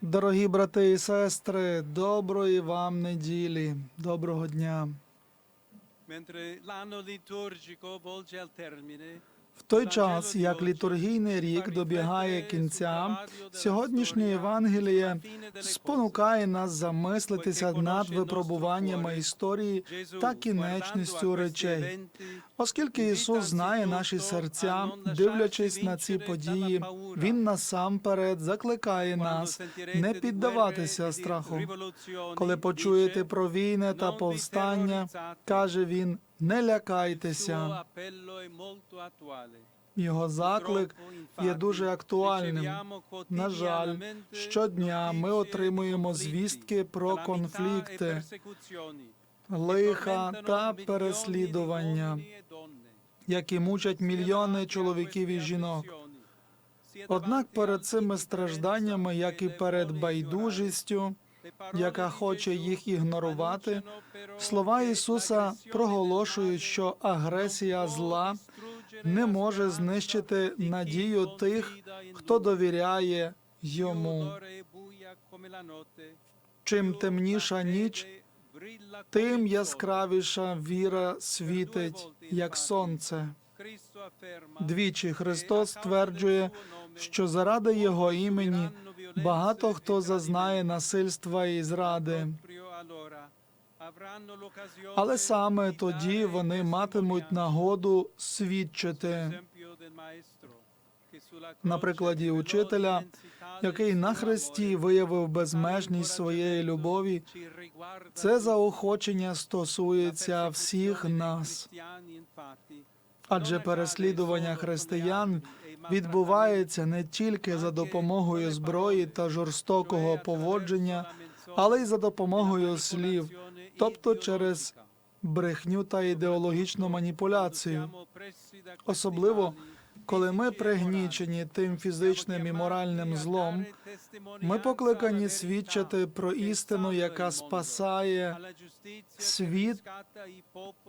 Дорогі брати і сестри, доброї вам неділі, доброго дня. В той час, як літургійний рік добігає кінця, сьогоднішнє Євангеліє спонукає нас замислитися над випробуваннями історії та кінечністю речей. Оскільки Ісус знає наші серця, дивлячись на ці події, Він насамперед закликає нас не піддаватися страху. Коли почуєте про війни та повстання, каже він, не лякайтеся. Його заклик є дуже актуальним. На жаль, щодня ми отримуємо звістки про конфлікти, лиха та переслідування, які мучать мільйони чоловіків і жінок. Однак перед цими стражданнями, як і перед байдужістю, яка хоче їх ігнорувати, слова Ісуса проголошують, що агресія зла не може знищити надію тих, хто довіряє йому. Чим темніша ніч, тим яскравіша віра світить, як сонце. Двічі Христос стверджує, що заради Його імені багато хто зазнає насильства і зради. Але саме тоді вони матимуть нагоду свідчити на прикладі учителя, який на хресті виявив безмежність своєї любові. Це заохочення стосується всіх нас, адже переслідування християн відбувається не тільки за допомогою зброї та жорстокого поводження, але й за допомогою слів, тобто через брехню та ідеологічну маніпуляцію. Особливо, коли ми пригнічені тим фізичним і моральним злом, ми покликані свідчити про істину, яка спасає світ,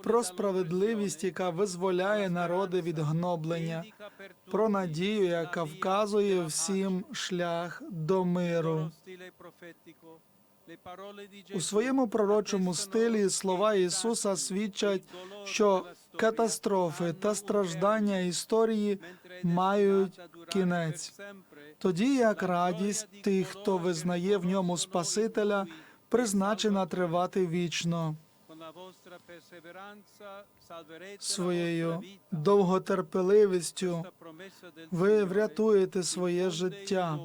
про справедливість, яка визволяє народи від гноблення, про надію, яка вказує всім шлях до миру. У своєму пророчому стилі слова Ісуса свідчать, що катастрофи та страждання історії мають кінець. Тоді як радість тих, хто визнає в ньому Спасителя, призначена тривати вічно. Своєю довготерпеливістю ви врятуєте своє життя.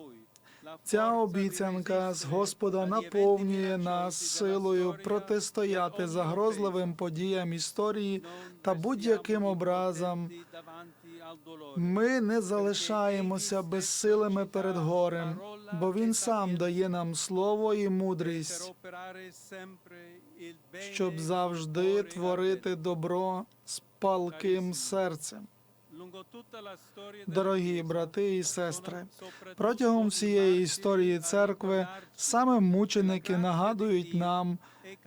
Ця обіцянка з Господа наповнює нас силою протистояти загрозливим подіям історії та будь-яким образам. Ми не залишаємося безсилими перед горем, бо він сам дає нам слово і мудрість, щоб завжди творити добро з палким серцем. Дорогі брати і сестри, протягом всієї історії церкви саме мученики нагадують нам,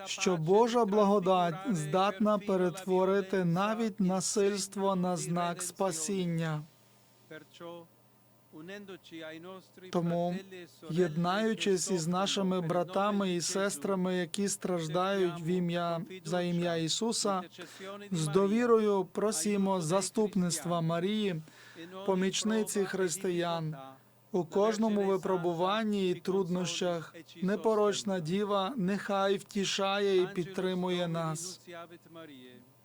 що Божа благодать здатна перетворити навіть насильство на знак спасіння. Тому, єднаючись із нашими братами і сестрами, які страждають в ім'я за ім'я Ісуса, з довірою просімо заступництва Марії, помічниці християн. У кожному випробуванні і труднощах непорочна діва нехай втішає і підтримує нас.